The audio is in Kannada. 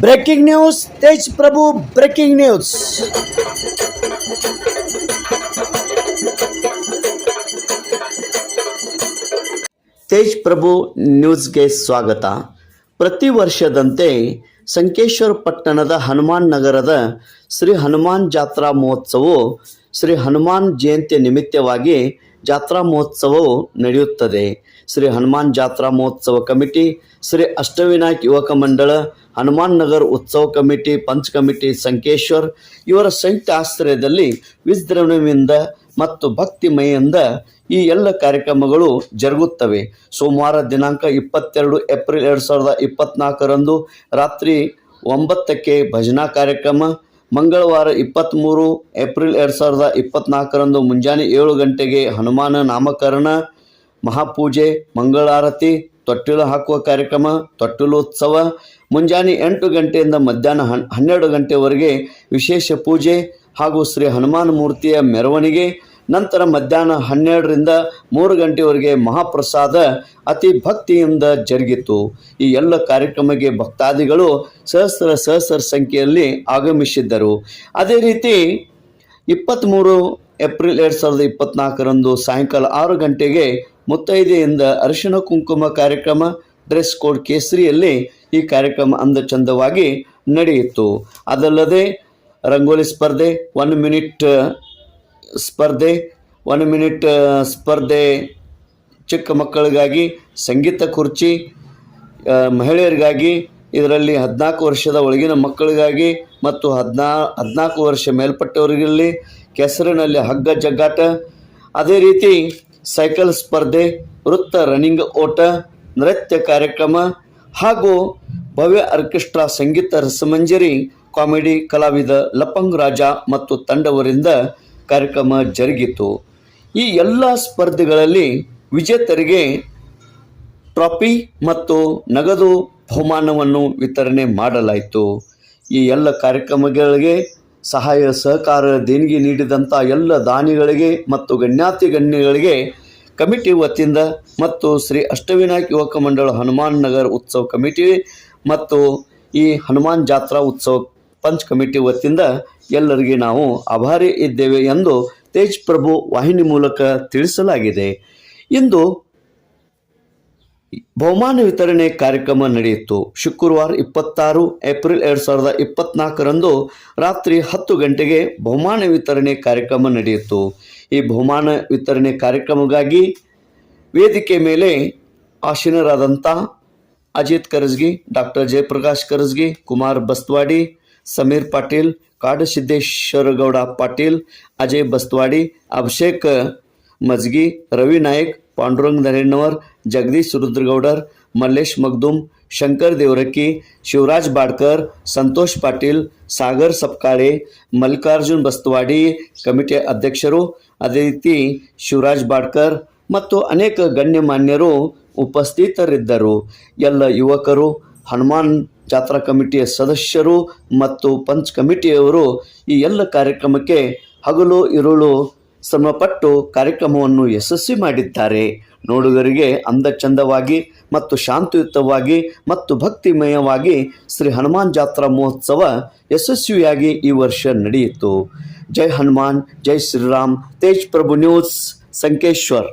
Breaking news Tej Prabhu breaking news Tej Prabhu ನ್ಯೂಸ್ಗೆ ಸ್ವಾಗತ. ಪ್ರತಿ ವರ್ಷದಂತೆ ಸಂಕೇಶ್ವರ ಪಟ್ಟಣದ ಹನುಮಾನ್ ನಗರದ ಶ್ರೀ ಹನುಮಾನ್ ಜಾತ್ರಾ ಮಹೋತ್ಸವವು ಶ್ರೀ ಹನುಮಾನ್ ಜಯಂತಿ ನಿಮಿತ್ತವಾಗಿ ಜಾತ್ರಾ ಮಹೋತ್ಸವವು ನಡೆಯುತ್ತದೆ. ಶ್ರೀ ಹನುಮಾನ್ ಜಾತ್ರಾ ಮಹೋತ್ಸವ ಕಮಿಟಿ, ಶ್ರೀ ಅಷ್ಟವಿನಾಯಕ್ ಯುವಕ ಮಂಡಳ, ಹನುಮಾನ್ ನಗರ್ ಉತ್ಸವ ಕಮಿಟಿ, ಪಂಚ್ ಕಮಿಟಿ ಸಂಕೇಶ್ವರ್ ಇವರ ಸಂಯುಕ್ತ ಆಶ್ರಯದಲ್ಲಿ ವಿಜೃಂಭಣೆಯಿಂದ ಮತ್ತು ಭಕ್ತಿಮಯಿಂದ ಈ ಎಲ್ಲ ಕಾರ್ಯಕ್ರಮಗಳು ಜರುಗುತ್ತವೆ. ಸೋಮವಾರ ದಿನಾಂಕ ಇಪ್ಪತ್ತೆರಡು ಏಪ್ರಿಲ್ ಎರಡು ಸಾವಿರದ ಇಪ್ಪತ್ತ್ನಾಲ್ಕರಂದು ರಾತ್ರಿ ಒಂಬತ್ತಕ್ಕೆ ಭಜನಾ ಕಾರ್ಯಕ್ರಮ ಮಂಗಳವಾರ ಇಪ್ಪತ್ತ್ಮೂರು ಏಪ್ರಿಲ್ ಎರಡು ಸಾವಿರದ ಇಪ್ಪತ್ತ್ನಾಲ್ಕರಂದು ಮುಂಜಾನೆ ಏಳು ಗಂಟೆಗೆ ಹನುಮಾನ ನಾಮಕರಣ, ಮಹಾಪೂಜೆ, ಮಂಗಳಾರತಿ, ತೊಟ್ಟಿಲು ಹಾಕುವ ಕಾರ್ಯಕ್ರಮ, ತೊಟ್ಟಿಲೋತ್ಸವ, ಮುಂಜಾನೆ ಎಂಟು ಗಂಟೆಯಿಂದ ಮಧ್ಯಾಹ್ನ ಹನ್, ಹನ್ನೆರಡು ಗಂಟೆವರೆಗೆ ವಿಶೇಷ ಪೂಜೆ ಹಾಗೂ ಶ್ರೀ ಹನುಮಾನ್ ಮೂರ್ತಿಯ ಮೆರವಣಿಗೆ ನಂತರ ಮಧ್ಯಾಹ್ನ ಹನ್ನೆರಡರಿಂದ ಮೂರು ಗಂಟೆವರೆಗೆ ಮಹಾಪ್ರಸಾದ ಅತಿ ಭಕ್ತಿಯಿಂದ ಜರುಗಿತು. ಈ ಎಲ್ಲ ಕಾರ್ಯಕ್ರಮಕ್ಕೆ ಭಕ್ತಾದಿಗಳು ಸಹಸ್ರ ಸಹಸ್ರ ಸಂಖ್ಯೆಯಲ್ಲಿ ಆಗಮಿಸಿದ್ದರು. ಅದೇ ರೀತಿ ಇಪ್ಪತ್ತ್ಮೂರು ಏಪ್ರಿಲ್ ಎರಡು ಸಾವಿರದ ಇಪ್ಪತ್ತ್ನಾಲ್ಕರಂದು ಸಾಯಂಕಾಲ ಆರು ಗಂಟೆಗೆ ಮುತ್ತೈದೆಯಿಂದ ಅರಿಶಿಣ ಕುಂಕುಮ ಕಾರ್ಯಕ್ರಮ, ಡ್ರೆಸ್ ಕೋಡ್ ಕೇಸರಿಯಲ್ಲಿ ಈ ಕಾರ್ಯಕ್ರಮ ಅಂದ ಚಂದವಾಗಿ ನಡೆಯಿತು. ಅದಲ್ಲದೆ ರಂಗೋಲಿ ಸ್ಪರ್ಧೆ ಒನ್ ಮಿನಿಟ್ ಸ್ಪರ್ಧೆ ಒನ್ ಮಿನಿಟ್ ಸ್ಪರ್ಧೆ, ಚಿಕ್ಕ ಮಕ್ಕಳಿಗಾಗಿ ಸಂಗೀತ ಕುರ್ಚಿ ಮಹಿಳೆಯರಿಗಾಗಿ, ಇದರಲ್ಲಿ ಹದಿನಾಲ್ಕು ವರ್ಷದ ಒಳಗಿನ ಮಕ್ಕಳಿಗಾಗಿ ಮತ್ತು ಹದಿನಾ, ಹದಿನಾಲ್ಕು ವರ್ಷ ಮೇಲ್ಪಟ್ಟವರಿಗಿರಲಿ, ಕೆಸರಿನಲ್ಲಿ ಹಗ್ಗ ಜಗ್ಗಾಟ. ಅದೇ ರೀತಿ ಸೈಕಲ್ ಸ್ಪರ್ಧೆ, ವೃತ್ತ ರನ್ನಿಂಗ್ ಓಟ, ನೃತ್ಯ ಕಾರ್ಯಕ್ರಮ ಹಾಗೂ ಭವ್ಯ ಆರ್ಕೆಸ್ಟ್ರಾ ಸಂಗೀತ ರಸಮಂಜರಿ ಕಾಮಿಡಿ ಕಲಾವಿದ ಲಪಂಗ್ ರಾಜ ಮತ್ತು ತಂಡವರಿಂದ ಕಾರ್ಯಕ್ರಮ ಜರುಗಿತು. ಈ ಎಲ್ಲ ಸ್ಪರ್ಧೆಗಳಲ್ಲಿ ವಿಜೇತರಿಗೆ ಟ್ರಾಫಿ ಮತ್ತು ನಗದು ಬಹುಮಾನವನ್ನು ವಿತರಣೆ ಮಾಡಲಾಯಿತು. ಈ ಎಲ್ಲ ಕಾರ್ಯಕ್ರಮಗಳಿಗೆ ಸಹಾಯ ಸಹಕಾರ ದೇಣಿಗೆ ನೀಡಿದಂಥ ಎಲ್ಲ ದಾನಿಗಳಿಗೆ ಮತ್ತು ಗಣ್ಯಾತಿ ಗಣ್ಯಗಳಿಗೆ ಕಮಿಟಿ ವತಿಯಿಂದ ಮತ್ತು ಶ್ರೀ ಅಷ್ಟವಿನಾಯಕ ಯುವಕ ಮಂಡಳ ಹನುಮಾನ್ ನಗರ್ ಉತ್ಸವ ಕಮಿಟಿ ಮತ್ತು ಈ ಹನುಮಾನ್ ಜಾತ್ರಾ ಉತ್ಸವ ಪಂಚ್ ಕಮಿಟಿ ವತಿಯಿಂದ ಎಲ್ಲರಿಗೆ ನಾವು ಆಭಾರಿ ಇದ್ದೇವೆ ಎಂದು ತೇಜ್ ಪ್ರಭು ವಾಹಿನಿ ಮೂಲಕ ತಿಳಿಸಲಾಗಿದೆ. ಇಂದು ಬಹುಮಾನ ವಿತರಣೆ ಕಾರ್ಯಕ್ರಮ ನಡೆಯಿತು. ಶುಕ್ರವಾರ ಇಪ್ಪತ್ತಾರು, ಏಪ್ರಿಲ್ ಎರಡು ಸಾವಿರದ ಇಪ್ಪತ್ನಾಲ್ಕರಂದು ರಾತ್ರಿ ಹತ್ತು ಗಂಟೆಗೆ ಬಹುಮಾನ ವಿತರಣೆ ಕಾರ್ಯಕ್ರಮ ನಡೆಯಿತು. ಈ ಬಹುಮಾನ ವಿತರಣೆ ಕಾರ್ಯಕ್ರಮಕ್ಕಾಗಿ ವೇದಿಕೆ ಮೇಲೆ ಆಸೀನರಾದಂಥ ಅಜಿತ್ ಕರಜ್ಗಿ, ಡಾಕ್ಟರ್ ಜಯಪ್ರಕಾಶ್ ಕರಜ್ಗಿ, ಕುಮಾರ್ ಬಸ್ವಾಡಿ ಸಮೀರ್ ಪಾಟೀಲ್, ಕಾಡಸಿದ್ದೇಶ್ವರಗೌಡ ಪಾಟೀಲ್, ಅಜಯ್ ಬಸ್ತವಾಡಿ ಅಭಿಷೇಕ್ ಮಜ್ಗಿ, ರವಿ ನಾಯಕ್, ಪಾಂಡುರಂಗ್ ನರೇಣ್ಣವರ್ ಜಗದೀಶ್ ರುದ್ರಗೌಡರ್, ಮಲ್ಲೇಶ್ ಮಗ್ದುಮ್ ಶಂಕರ್ ದೇವರಕ್ಕಿ, ಶಿವರಾಜ್ ಬಾಡ್ಕರ್, ಸಂತೋಷ್ ಪಾಟೀಲ್, ಸಾಗರ್ ಸಪ್ಕಾಳೆ, ಮಲ್ಲಿಕಾರ್ಜುನ್ ಬಸ್ತವಾಡಿ ಕಮಿಟಿ ಅಧ್ಯಕ್ಷರು ಅದೇ ರೀತಿ ಶಿವರಾಜ್ ಬಾಡ್ಕರ್ ಮತ್ತು ಅನೇಕ ಗಣ್ಯಮಾನ್ಯರು ಉಪಸ್ಥಿತರಿದ್ದರು. ಎಲ್ಲ ಯುವಕರು, ಹನುಮಾನ್ ಜಾತ್ರಾ ಕಮಿಟಿಯ ಸದಸ್ಯರು ಮತ್ತು ಪಂಚ್ ಕಮಿಟಿಯವರು ಈ ಎಲ್ಲ ಕಾರ್ಯಕ್ರಮಕ್ಕೆ ಹಗಲು ಇರುಳು ಶ್ರಮಪಟ್ಟು ಕಾರ್ಯಕ್ರಮವನ್ನು ಯಶಸ್ವಿ ಮಾಡಿದ್ದಾರೆ. ನೋಡುಗರಿಗೆ ಅಂದಚಂದವಾಗಿ ಮತ್ತು ಶಾಂತಿಯುತವಾಗಿ ಮತ್ತು ಭಕ್ತಿಮಯವಾಗಿ ಶ್ರೀ ಹನುಮಾನ್ ಜಾತ್ರಾ ಮಹೋತ್ಸವ ಯಶಸ್ವಿಯಾಗಿ ಈ ವರ್ಷ ನಡೆಯಿತು. ಜೈ ಹನುಮಾನ್, ಜೈ ಶ್ರೀರಾಮ್, ತೇಜ್ ಪ್ರಭು ನ್ಯೂಸ್, ಸಂಕೇಶ್ವರ್.